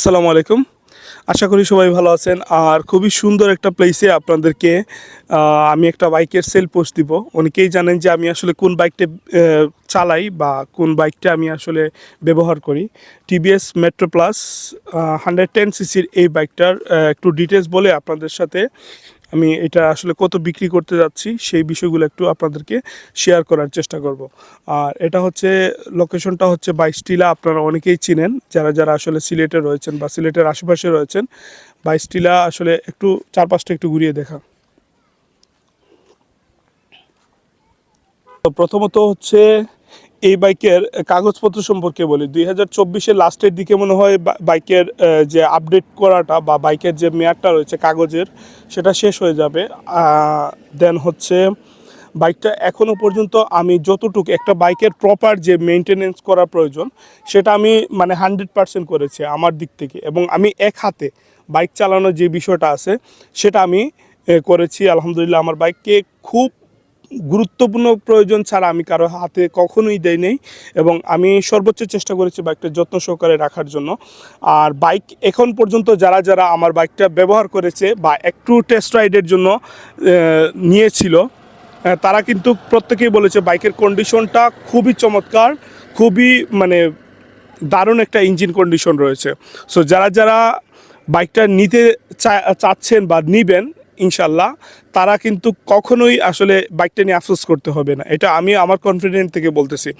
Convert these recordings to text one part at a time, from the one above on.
আসসালামু আলাইকুম। আশা করি সবাই ভালো আছেন। আর খুবই সুন্দর একটা প্লেসে আপনাদেরকে আমি একটা বাইকের সেল পোস্ট দিব। অনেকেই জানেন যে আমি আসলে কোন বাইকটা চালাই বা কোন বাইকটা আমি আসলে ব্যবহার করি। TVS Metro Plus hundred ten সিসির এই বাইকটার একটু ডিটেলস বলে আপনাদের সাথে আমি এটা আসলে কত বিক্রি করতে যাচ্ছি, সেই বিষয়গুলো একটু আপনাদেরকে শেয়ার করার চেষ্টা করব। আর এটা হচ্ছে লোকেশনটা হচ্ছে বাইশটিলা, আপনারা অনেকেই চিনেন, যারা যারা আসলে সিলেটে রয়েছেন বা সিলেটের আশেপাশে রয়েছেন, বাইশটিলা আসলে একটু চারপাশটা একটু ঘুরিয়ে দেখা। প্রথমত হচ্ছে এই বাইকের কাগজপত্র সম্পর্কে বলি। দুই হাজার চব্বিশের লাস্টের দিকে মনে হয় বাইকের যে আপডেট করাটা বা বাইকের যে মেয়াদটা রয়েছে কাগজের, সেটা শেষ হয়ে যাবে। দেন হচ্ছে বাইকটা এখনও পর্যন্ত আমি যতটুকু, একটা বাইকের প্রপার যে মেনটেনেন্স করা প্রয়োজন, সেটা আমি মানে হান্ড্রেড পার্সেন্ট করেছি আমার দিক থেকে। এবং আমি এক হাতে বাইক চালানোর যে বিষয়টা আছে, সেটা আমি করেছি। আলহামদুলিল্লাহ, আমার বাইককে খুব গুরুত্বপূর্ণ প্রয়োজন ছাড়া আমি কারও হাতে কখনোই দেই নেই এবং আমি সর্বোচ্চ চেষ্টা করেছি বাইকটা যত্ন সহকারে রাখার জন্য। আর বাইক এখন পর্যন্ত যারা যারা আমার বাইকটা ব্যবহার করেছে বা একটু টেস্ট রাইডের জন্য নিয়েছিল তারা কিন্তু প্রত্যেকেই বলেছে বাইকের কন্ডিশনটা খুবই চমৎকার, খুবই মানে দারুণ একটা ইঞ্জিন কন্ডিশন রয়েছে। সো যারা যারা বাইকটা নিতে চাচ্ছেন বা নিবেন ইনশাল্লাহ তারা কিন্তু কখনোই আসলে বাইকটা নিয়ে আফসোস করতে হবে না। এটা আমি আমার কনফিডেন্ট থেকে বলতেছি।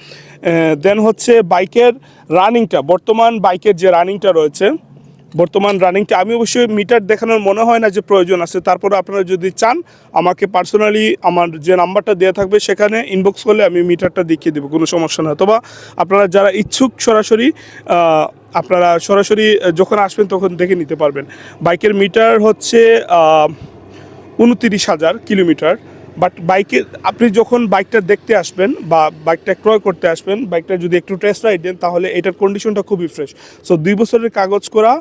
দেন হচ্ছে বাইকের রানিংটা বর্তমান বাইকের যে রানিংটা রয়েছে, বর্তমান রানিংটা আমি অবশ্যই মিটার দেখানোর মনে হয় না যে প্রয়োজন আছে। তারপরে আপনারা যদি চান, আমাকে পার্সোনালি আমার যে নাম্বারটা দেওয়া থাকবে, সেখানে ইনবক্স করলে আমি মিটারটা দেখিয়ে দেবো, কোনো সমস্যা না অথবা আপনারা যারা ইচ্ছুক সরাসরি আপনারা সরাসরি যখন আসবেন তখন দেখে নিতে পারবেন। বাইকের মিটার হচ্ছে উনতিরিশ হাজার কিলোমিটার। বাট বাইকে আপনি যখন বাইকটা দেখতে আসবেন বা বাইকটা ক্রয় করতে আসবেন বাইকটা যদি একটু টেস্ট রাইড দেন, তাহলে এটার কন্ডিশনটা খুবই ফ্রেশ সো দুই বছরের কাগজ করা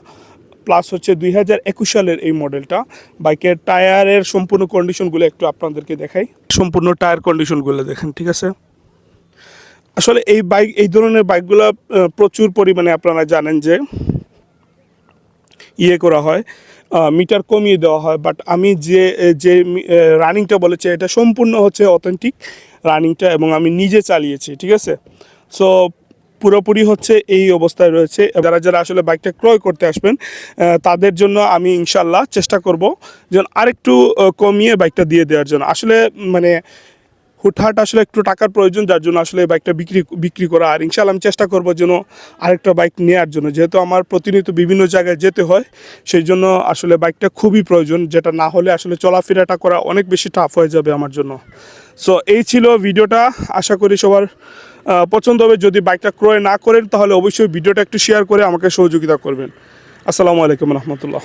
প্লাস হচ্ছে দুই হাজার একুশ সালের এই মডেলটা বাইকের টায়ারের সম্পূর্ণ কন্ডিশনগুলো একটু আপনাদেরকে দেখাই। সম্পূর্ণ টায়ার কন্ডিশনগুলো দেখেন, ঠিক আছে? আসলে এই বাইক এই ধরনের বাইকগুলো প্রচুর পরিমাণে আপনারা জানেন যে ইয়ে করা হয়। মিটার কমিয়ে দেওয়া হয় বাট আমি যে যে রানিংটা বলেছি, এটা সম্পূর্ণ হচ্ছে অথেন্টিক রানিংটা এবং আমি নিজে চালিয়েছি, ঠিক আছে? সো পুরোপুরি হচ্ছে এই অবস্থায় রয়েছে। যারা যারা আসলে বাইকটা ক্রয় করতে আসবেন তাদের জন্য আমি ইনশাল্লাহ চেষ্টা করব যেন আরেকটু কমিয়ে বাইকটা দিয়ে দেওয়ার জন্য। আসলে মানে হুটহাট আসলে একটু টাকার প্রয়োজন, যার জন্য আসলে বাইকটা বিক্রি বিক্রি করা। আর ইনশাল্লাহ আমি চেষ্টা করব যেন আরেকটা বাইক নেওয়ার জন্য। যেহেতু আমার প্রতিনিয়ত বিভিন্ন জায়গায় যেতে হয়, সেই জন্য আসলে বাইকটা খুবই প্রয়োজন, যেটা না হলে আসলে চলাফেরাটা করা অনেক বেশি টাফ হয়ে যাবে আমার জন্য। সো এই ছিল ভিডিওটা। আশা করি সবার পছন্দ হবে। যদি বাইকটা ক্রয় না করেন, তাহলে অবশ্যই ভিডিওটা একটু শেয়ার করে আমাকে সহযোগিতা করবেন। আসসালামু আলাইকুম রহমতুল্লাহ।